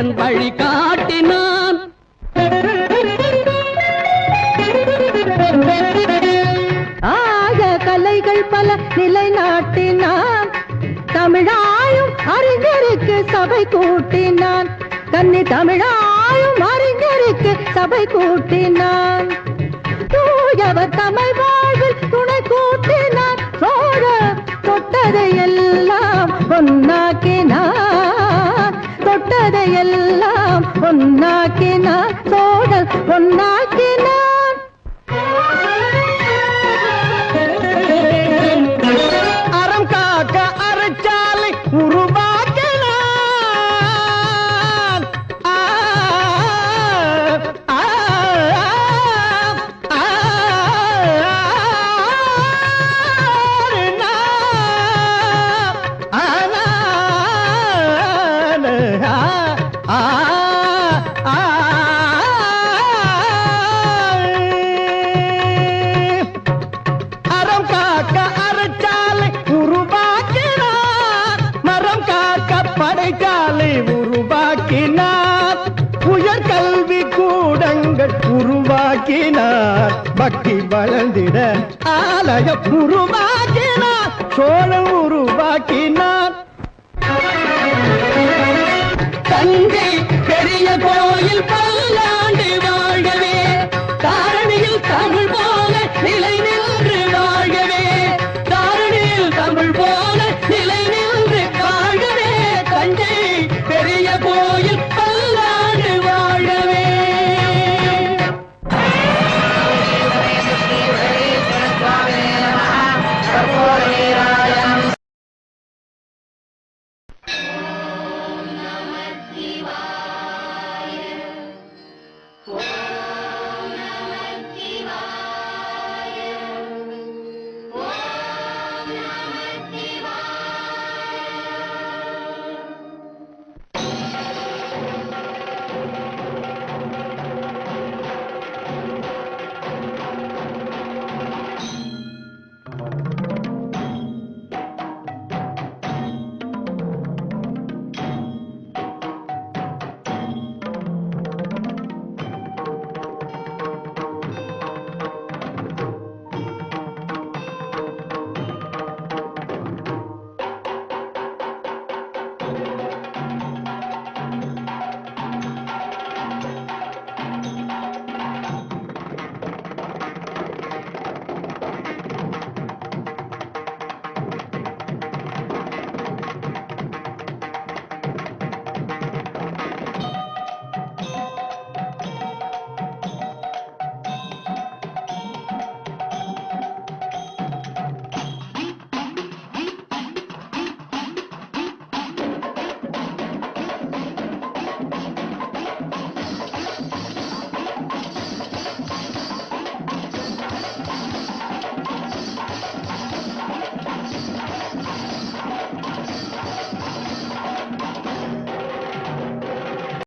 கண்ணன் வழி காட்டினான். ஆக கலைகள் பல நிலைநாட்டினான். தமிழாயும் அறிஞருக்கு சபை கூட்டினான். கன்னி தமிழாயும் அறிஞருக்கு சபை கூட்டினான். தூயவர் தமிழ் வாழ்வில் துணை கூட்டினான். சோழ தொட்டதையெல்லாம் ஒன்னா தொட்டதையெல்லாம் கூடங்கள் உருவாக்கினார். பக்தி வளர்ந்திட ஆலயம் உருவாக்கினார். சோழம் உருவாக்கினார்.